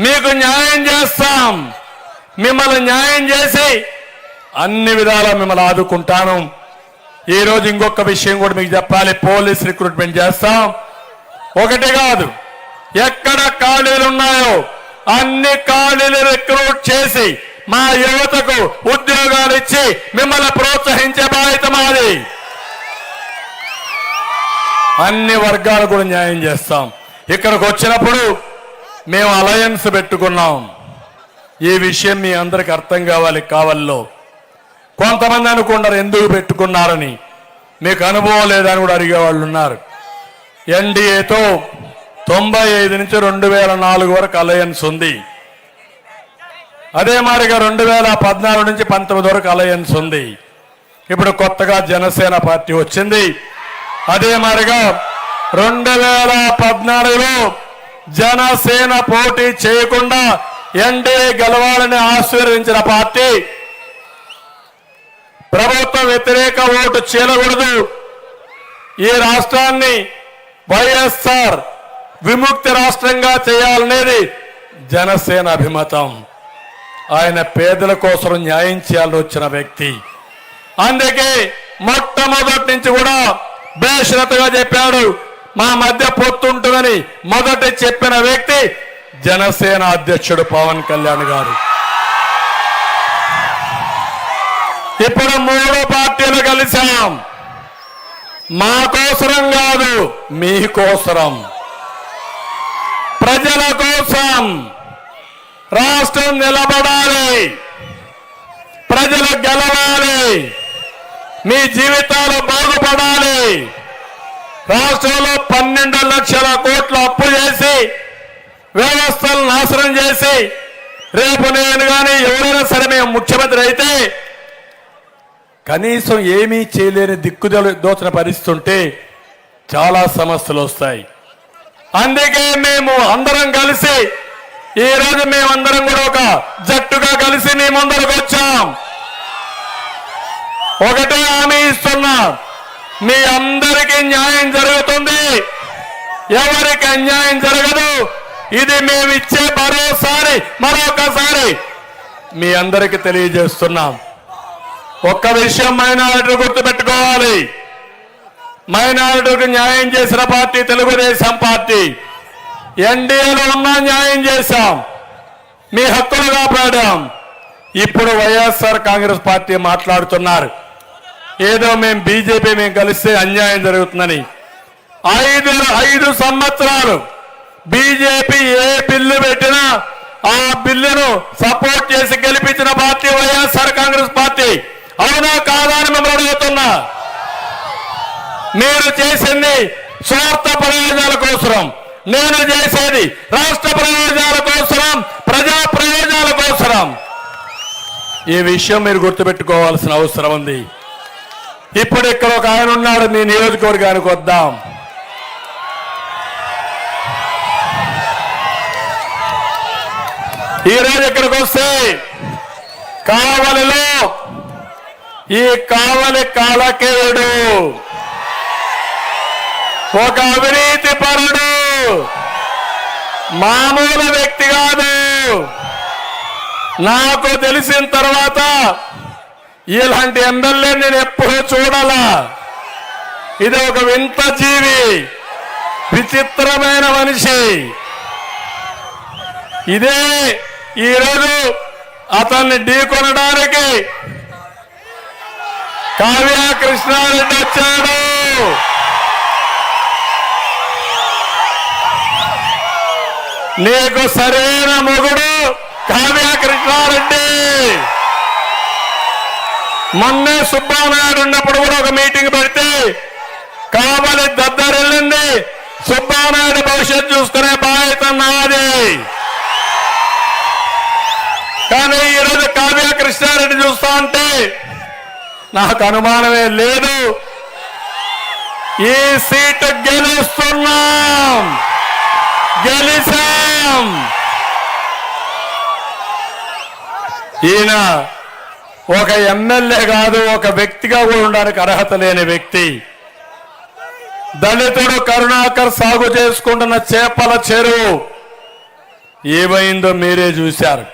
మీకు న్యాయం చేస్తాం. మిమ్మల్ని న్యాయం చేసి అన్ని విధాలా మిమ్మల్ని ఆదుకుంటాను. ఈ రోజు ఇంకొక విషయం కూడా మీకు చెప్పాలి. పోలీస్ రిక్రూట్మెంట్ చేస్తాం. ఒకటి కాదు ఎక్కడ ఖాళీలు ఉన్నాయో అన్ని ఖాళీలు రిక్రూట్ చేసి మా యువతకు ఉద్యోగాలు ఇచ్చి మిమ్మల్ని ప్రోత్సహించే బాధ్యత మాది. అన్ని వర్గాలు కూడా న్యాయం చేస్తాం. ఇక్కడికి వచ్చినప్పుడు మేము అలయన్స్ పెట్టుకున్నాం. ఈ విషయం మీ అందరికి అర్థం కావాలి కావల్లో. కొంతమంది అనుకున్నారు ఎందుకు పెట్టుకున్నారని. మీకు అనుభవం లేదని కూడా అడిగే వాళ్ళు ఉన్నారు. ఎన్డీఏతో తొంభై ఐదు నుంచి రెండు వేల నాలుగు వరకు అలయన్స్ ఉంది. అదే మాదిరిగా రెండు వేల పద్నాలుగు నుంచి పంతొమ్మిది వరకు అలయన్స్ ఉంది. ఇప్పుడు కొత్తగా జనసేన పార్టీ వచ్చింది. అదే మాదిరిగా రెండు వేల పద్నాలుగులో జనసేన పోటీ చేయకుండా ఎన్డీఏ గెలవాలని ఆశీర్వించిన పార్టీ. ప్రభుత్వ వ్యతిరేక ఓటు చీలకూడదు. ఈ రాష్ట్రాన్ని వైఎస్ఆర్ విముక్తి రాష్ట్రంగా చేయాలనేది జనసేన అభిమతం. ఆయన పేదల కోసం న్యాయం చేయాలని వచ్చిన వ్యక్తి. అందుకే మొట్టమొదటి నుంచి కూడా బేషరతుగా చెప్పాడు మా మధ్య పొత్తుంటుందని మొదట చెప్పిన వ్యక్తి జనసేన అధ్యక్షుడు పవన్ కళ్యాణ్ గారు. ఇప్పుడు మూడు పార్టీలు కలిసాం మా కోసరం కాదు మీ కోసరం. ప్రజల కోసం రాష్ట్రం నిలబడాలి. ప్రజలు గెలవాలి. మీ జీవితాలు బాగుపడాలి. రాష్ట్రంలో పన్నెండు లక్షల కోట్లు అప్పు చేసి వ్యవస్థలు నాశనం చేసి రేపు నేను కానీ ఎవరైనా సరే మేము ముఖ్యమంత్రి అయితే కనీసం ఏమీ చేయలేని దిక్కుదల దోచన పరిస్థితుంటే చాలా సమస్యలు వస్తాయి. అందుకే మేము అందరం కలిసి ఈ రోజు మేమందరం కూడా ఒక జట్టుగా కలిసి మీ ముందరకు వచ్చాం. ఒకటే హామీ ఇస్తున్నాం. మీ అందరికీ న్యాయం జరుగుతుంది. ఎవరికి అన్యాయం జరగదు. ఇది మేము ఇచ్చే మరోసారి మరొకసారి మీ అందరికీ తెలియజేస్తున్నాం. ఒక్క విషయం మైనారిటీ గుర్తుపెట్టుకోవాలి. మైనారిటీకి న్యాయం చేసిన పార్టీ తెలుగుదేశం పార్టీ. ఎన్డీఏలో ఉన్నా న్యాయం చేశాం. మీ హక్కులు కాపాడాం ఇప్పుడు వైఎస్ఆర్ కాంగ్రెస్ పార్టీ మాట్లాడుతున్నారు. ఏదో మేము బీజేపీ మేము కలిస్తే అన్యాయం జరుగుతుందని. ఐదు ఐదు సంవత్సరాలు బీజేపీ ఏ బిల్లు పెట్టినా ఆ బిల్లును సపోర్ట్ చేసి గెలిపించిన పార్టీ వైఎస్ఆర్ కాంగ్రెస్ పార్టీ. అవునా కాదా అని మిమ్మల్ని అడుగుతున్నా. మీరు చేసింది స్వార్థ ప్రయోజనాల కోసం నేను చేసేది రాష్ట్ర ప్రయోజనాల కోసం ప్రజా ప్రయోజనాల కోసం ఈ విషయం మీరు గుర్తుపెట్టుకోవాల్సిన అవసరం ఉంది. ఇప్పుడు ఇక్కడ ఒక ఆయన ఉన్నాడు మీ నియోజకవర్గానికి వద్దాం. ఈ రోజు ఇక్కడికి వస్తే కావలిలో ఈ కావలి కాలకేయుడు ఒక అవినీతి పరుడు మామూలు వ్యక్తి కాదు. నాకు తెలిసిన తర్వాత ఇలాంటి ఎమ్మెల్యే నేను ఎప్పుడూ చూడాలా. ఇది ఒక వింత జీవి విచిత్రమైన మనిషి. ఇదే ఈరోజు అతన్ని ఢీకొనడానికి కావ్య కృష్ణారెడ్డి వచ్చాడు. నీకు సరైన మొగుడు కావ్య కృష్ణారెడ్డి. మొన్నే సుబ్బానాయుడు ఉన్నప్పుడు కూడా ఒక మీటింగ్ పెడితే కావలి దద్దరెళ్ళింది సుబ్బానాయుడు భవిష్యత్తు చూసుకునే బాధ్యత నాది. కానీ ఈరోజు కావ్య కృష్ణారెడ్డి చూస్తా అంటే నాకు అనుమానమే లేదు. ఈ సీటు గెలుస్తున్నాం. గెలిచాం. ఈయన ఒక ఎమ్మెల్యే కాదు ఒక వ్యక్తిగా కూడా ఉండడానికి అర్హత లేని వ్యక్తి. దళితుడు కరుణాకర్ సాగు చేసుకుంటున్న చేపల చెరువు. ఏమైందో మీరే చూశారు.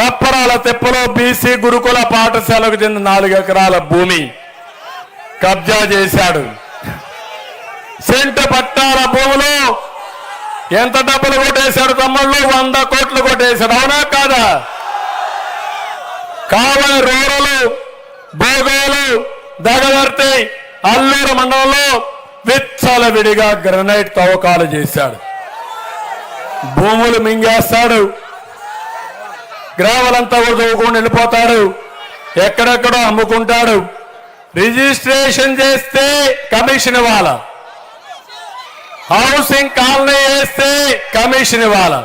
కప్పరాల తెప్పలో బీసీ గురుకుల పాఠశాలకు చెందిన నాలుగు ఎకరాల భూమి కబ్జా చేశాడు. సెంటు పట్టాల భూములు ఎంత డబ్బులు కొట్టేశాడు తమ్ముళ్ళు? వంద కోట్లు కొట్టేశాడు. అవునా కాదా? కావల రూరలు భోగాలు దగదర్తి అల్లూరు మండలంలో విచ్చలవిడిగా గ్రనైట్ తవ్వకాలు చేశాడు. భూములు మింగేస్తాడు. గ్రామలంతా కూడా తవ్వుకొని వెళ్ళిపోతాడు. ఎక్కడెక్కడో అమ్ముకుంటాడు. రిజిస్ట్రేషన్ చేస్తే కమిషన్ ఇవ్వాల. హౌసింగ్ కాలనీ వేస్తే కమిషన్ ఇవ్వాల.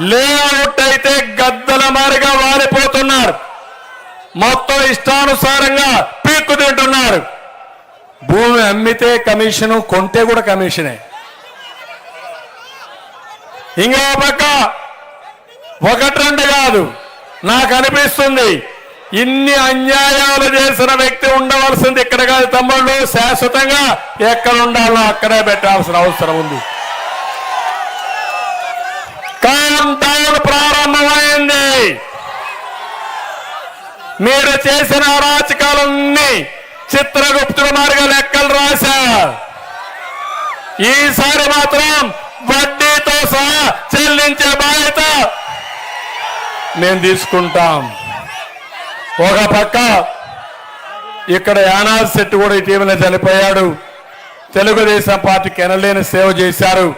లేఅవుట్ అయితే గద్దల మారిగా వారిపోతున్నారు మొత్తం ఇష్టానుసారంగా పీక్కు తింటున్నారు భూమి అమ్మితే కమిషను కొంటే కూడా కమిషనే. ఇంకో పక్క ఒకటి రెండు కాదు. నాకు అనిపిస్తుంది ఇన్ని అన్యాయాలు చేసిన వ్యక్తి ఉండవలసింది ఇక్కడ కాదు తమ్ముళ్ళు. శాశ్వతంగా ఎక్కడ ఉండాలో అక్కడే పెట్టాల్సిన అవసరం ఉంది. డౌన్ ప్రారంభమైంది. మీరు చేసిన అరాచకాలన్నీ చిత్రగుప్తుడు మారిగా లెక్కలు రాశా. ఈసారి మాత్రం వడ్డీతో సహా చెల్లించే బాధ్యత మేము తీసుకుంటాం. ఒక పక్క ఇక్కడ యానాద్ శెట్టి కూడా ఇటీవల చనిపోయాడు. తెలుగుదేశం పార్టీకి ఎనలేని సేవ చేశారు.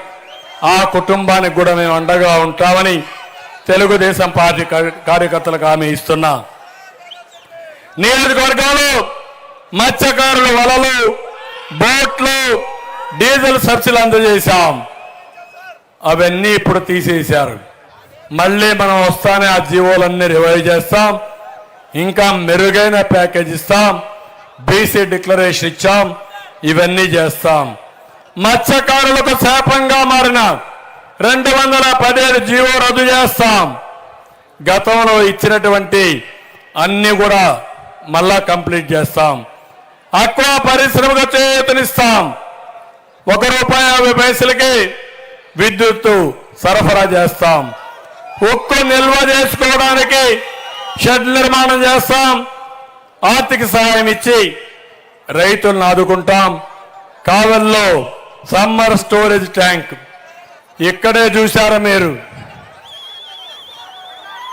ఆ కుటుంబానికి కూడా మేము అండగా ఉంటామని తెలుగుదేశం పార్టీ కార్యకర్తలకు హామీ ఇస్తున్నాం. నియోజకవర్గాలు మత్స్యకారుల వలలు బోట్లు డీజిల్ సబ్సిడీలు అందజేశాం. అవన్నీ ఇప్పుడు తీసేశారు. మళ్ళీ మనం వస్తానే ఆ జీవోలన్నీ రివైవ్ చేస్తాం. ఇంకా మెరుగైన ప్యాకేజ్ ఇస్తాం. బీసీ డిక్లరేషన్ ఇచ్చాం. ఇవన్నీ చేస్తాం. మత్స్యకారులకు శాపంగా మారిన రెండు వందల పదిహేడు జీవో రద్దు చేస్తాం. గతంలో ఇచ్చినటువంటి అన్ని కూడా మళ్ళా కంప్లీట్ చేస్తాం. అక్వా పరిశ్రమకు చేతనిస్తాం. ఒక రూపాయి యాభై పైసలకి విద్యుత్తు సరఫరా చేస్తాం. ఉక్కు నిల్వ చేసుకోవడానికి షెడ్ నిర్మాణం చేస్తాం. ఆర్థిక సహాయం ఇచ్చి రైతులను ఆదుకుంటాం. కావల్లో సమ్మర్ స్టోరేజ్ ట్యాంక్. ఇక్కడే చూశారా మీరు?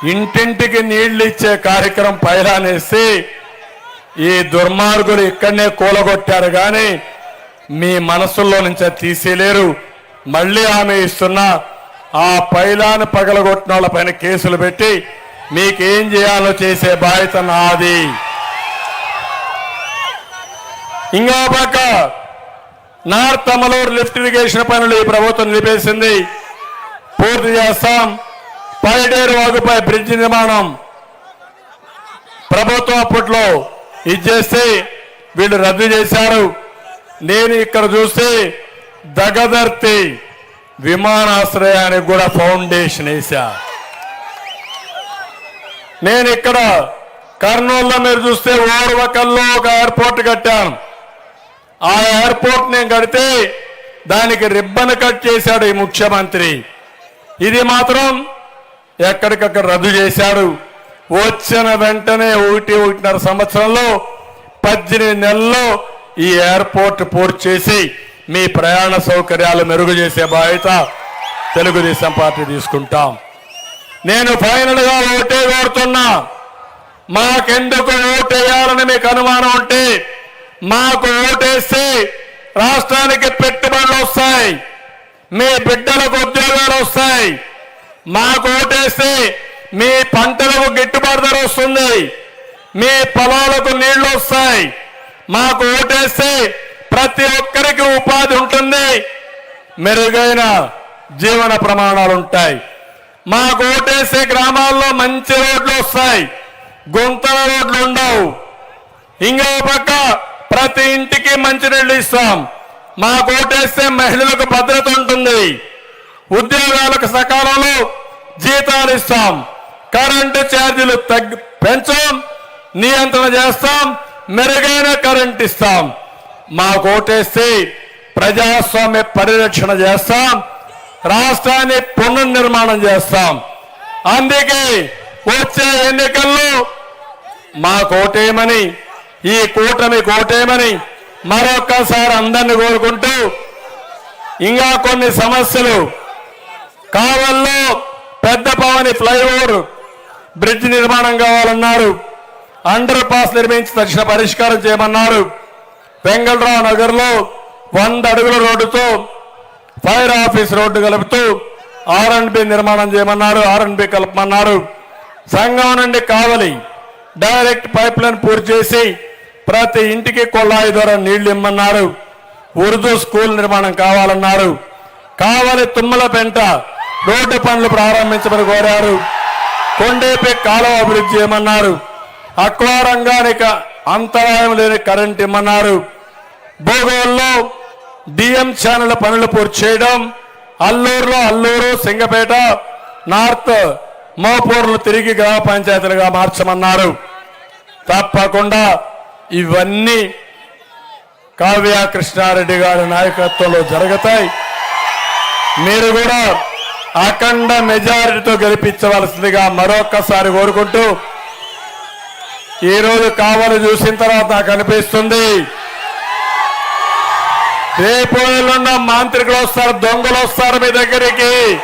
ఇంటింటికి నీళ్ళు ఇచ్చే కార్యక్రమం పైలానేసి ఈ దుర్మార్గులు ఇక్కడనే కూలగొట్టారు కానీ మీ మనసుల్లో నుంచి అది తీసేయలేరు మళ్ళీ ఆమె ఇస్తున్నా ఆ పైలాను పగలగొట్టిన వాళ్ళ పైన కేసులు పెట్టి మీకేం చేయాలో చేసే బాధ్యత నాది. ఇంకో పక్క నార్త్ అమలూరు లిఫ్ట్ ఇరిగేషన్ పనులు ఈ ప్రభుత్వం నిలిపేసింది. పూర్తి చేస్తాం. పైడేరు వాగుపై బ్రిడ్జ్ నిర్మాణం. ప్రభుత్వం అప్పట్లో ఇచ్చేస్తే వీళ్ళు రద్దు చేశారు. నేను ఇక్కడ చూస్తే దగదర్తి విమానాశ్రయానికి కూడా ఫౌండేషన్ వేశా. నేను ఇక్కడ కర్నూలులో మీరు చూస్తే ఓర్వకల్లో ఒక ఎయిర్పోర్ట్ కట్టాను. ఆ ఎయిర్పోర్ట్ నేను కడితే దానికి రిబ్బన్ కట్ చేశాడు ఈ ముఖ్యమంత్రి. ఇది మాత్రం ఎక్కడికక్కడ రద్దు చేశాడు. వచ్చిన వెంటనే ఒకటి ఒకటిన్నర సంవత్సరంలో పద్దెనిమిది నెలల్లో ఈ ఎయిర్పోర్ట్ పూర్తి చేసి మీ ప్రయాణ సౌకర్యాలు మెరుగు చేసే బాధ్యత తెలుగుదేశం పార్టీ తీసుకుంటాం. నేను ఫైనల్గా ఓటే కోరుతున్నా. మాకెందుకు ఓటేయాలని మీకు అనుమానం ఉంటే మాకు ఓటేస్తే రాష్ట్రానికి పెట్టుబడులు వస్తాయి. మీ బిడ్డలకు ఉద్యోగాలు వస్తాయి. మాకు ఓటేస్తే మీ పంటలకు గిట్టుబాటు ధర వస్తుంది. మీ పొలాలకు నీళ్ళు వస్తాయి. మాకు ఓటేస్తే ప్రతి ఒక్కరికి ఉపాధి ఉంటుంది. మెరుగైన జీవన ప్రమాణాలు ఉంటాయి. మాకు ఓటేసే గ్రామాల్లో మంచి రోడ్లు వస్తాయి. గుంతల రోడ్లు ఉండవు. ఇంకో పక్క ప్రతి ఇంటికి మంచి నీళ్ళు ఇస్తాం. మాకు ఓటేస్తే మహిళలకు భద్రత ఉంటుంది. ఉద్యోగాలకు సకాలంలో జీతాలు ఇస్తాం. కరెంటు ఛార్జీలు తగ్గి పెంచాం నియంత్రణ చేస్తాం మెరుగైన కరెంట్ ఇస్తాం. మాకు ఓటేస్తే ప్రజాస్వామ్య పరిరక్షణ చేస్తాం రాష్ట్రాన్ని పునర్నిర్మాణం చేస్తాం. అందుకే వచ్చే ఎన్నికల్లో మా కోటేమని ఈ కూటమి కోటేమని మరొక్కసారి అందరిని కోరుకుంటూ ఇంకా కొన్ని సమస్యలు. కావల్లో పెద్ద పవని ఫ్లైఓవర్ బ్రిడ్జ్ నిర్మాణం కావాలన్నారు. అండర్ పాస్ నిర్మించి తక్షణ పరిష్కారం చేయమన్నారు. వెంగళరావు నగర్లో వంద అడుగుల రోడ్డుతో ఫైర్ ఆఫీస్ రోడ్డు కలుపుతూ ఆర్ అండ్ బి నిర్మాణం చేయమన్నారు ఆర్ అండ్ బి కలపమన్నారు. సంఘం నుండి కావలి డైరెక్ట్ పైప్ లైన్ పూర్తి చేసి ప్రతి ఇంటికి కొళ్ళాయి ద్వారా నీళ్ళు ఇమ్మన్నారు. ఉర్దూ స్కూల్ నిర్మాణం కావాలన్నారు. కావలి తుమ్మల పెంట రోడ్డు పనులు ప్రారంభించమని కోరారు. కొండేపి కాలువ అభివృద్ధి చేయమన్నారు. అక్వా రంగానికి అంతరాయం లేని కరెంట్ ఇమ్మన్నారు. భూగోల్లో డిఎం ఛానల్ పనులు పూర్తి చేయడం అల్లూరులో అల్లూరు సింగపేట నార్త్ మోపూర్లు తిరిగి గ్రామ పంచాయతీలుగా మార్చమన్నారు. తప్పకుండా ఇవన్నీ కావ్య కృష్ణారెడ్డి గారి నాయకత్వంలో జరుగుతాయి. మీరు కూడా అఖండ మెజారిటీతో గెలిపించవలసిందిగా మరొక్కసారి కోరుకుంటూ ఈ రోజు కావాలి చూసిన తర్వాత నాకు అనిపిస్తుంది. రేపు ఉన్న మాంత్రికులు వస్తారు దొంగలు వస్తారు మీ దగ్గరికి.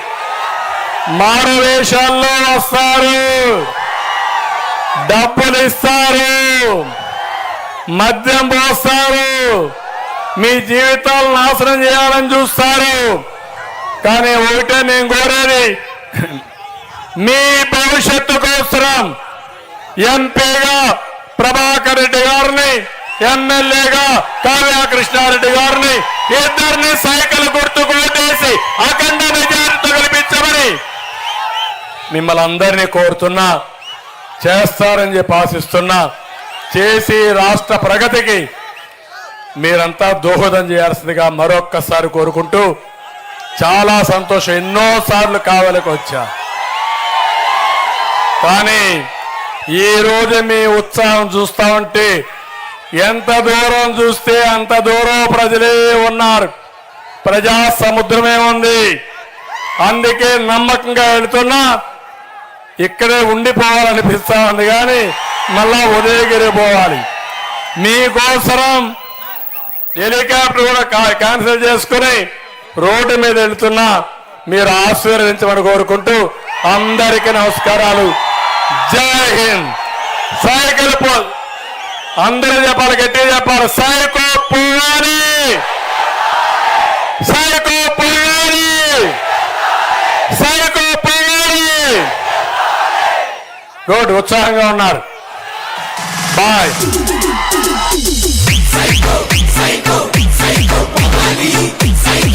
మారు వేషాల్లో వస్తారు. డబ్బులు ఇస్తారు. మద్యం పోస్తారు. మీ జీవితాలు నాశనం చేయాలని చూస్తారు. కానీ ఒకటే నేను కోరేది మీ భవిష్యత్తు కోసం ఎంపీగా ప్రభాకర్ రెడ్డి గారిని ఎమ్మెల్యేగా కావ్య కృష్ణారెడ్డి గారిని ఇద్దరిని సైకిల్ గుర్తు కొట్టేసి అఖండ మెజారిటీతో కల్పించమని మిమ్మల్ని అందరినీ కోరుతున్నా చేస్తారని చెప్పి ఆశిస్తున్నా చేసి రాష్ట్ర ప్రగతికి మీరంతా దోహదం చేయాల్సిందిగా మరొక్కసారి కోరుకుంటూ చాలా సంతోషం. ఎన్నో సార్లు కావలికి వచ్చా. కానీ ఈ మీ ఉత్సాహం చూస్తా ఉంటే ఎంత దూరం చూస్తే అంత దూరం ప్రజలే ఉన్నారు. ప్రజా సముద్రమే ఉంది అందుకే నమ్మకంగా వెళుతున్నా ఇక్కడే ఉండిపోవాలనిపిస్తా ఉంది కానీ మళ్ళా ఉదయగిరి పోవాలి. మీకోసరం హెలికాప్టర్ కూడా క్యాన్సిల్ చేసుకుని రోడ్డు మీద వెళుతున్నా మీరు ఆశీర్వదించమని కోరుకుంటూ అందరికీ నమస్కారాలు. జై హింద్. సైకిల్ పో అందరూ చెప్పాలి గట్టిగా చెప్పాలి. సైకో పువ్వాలి. సైకో పువ్వాలి. సైకో పువ్వాలి. గుడ్ ఉత్సాహంగా ఉన్నారు. బాయ్. సీమ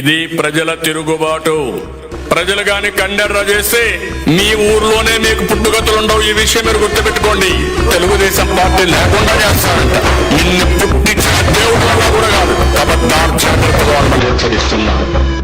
ఇది ప్రజల తిరుగుబాటు. ప్రజలు గాని కండెర్ర చేస్తే మీ ఊర్లోనే మీకు పుట్టుగతులు ఉండవు. ఈ విషయం మీరు గుర్తుపెట్టుకోండి. తెలుగుదేశం పార్టీ లేకుండా చేస్తారంట. నిన్ను పుట్టించిన దేవుడు కూడా కాదు. కాబట్టి జాగ్రత్తగా హెచ్చరిస్తున్నాను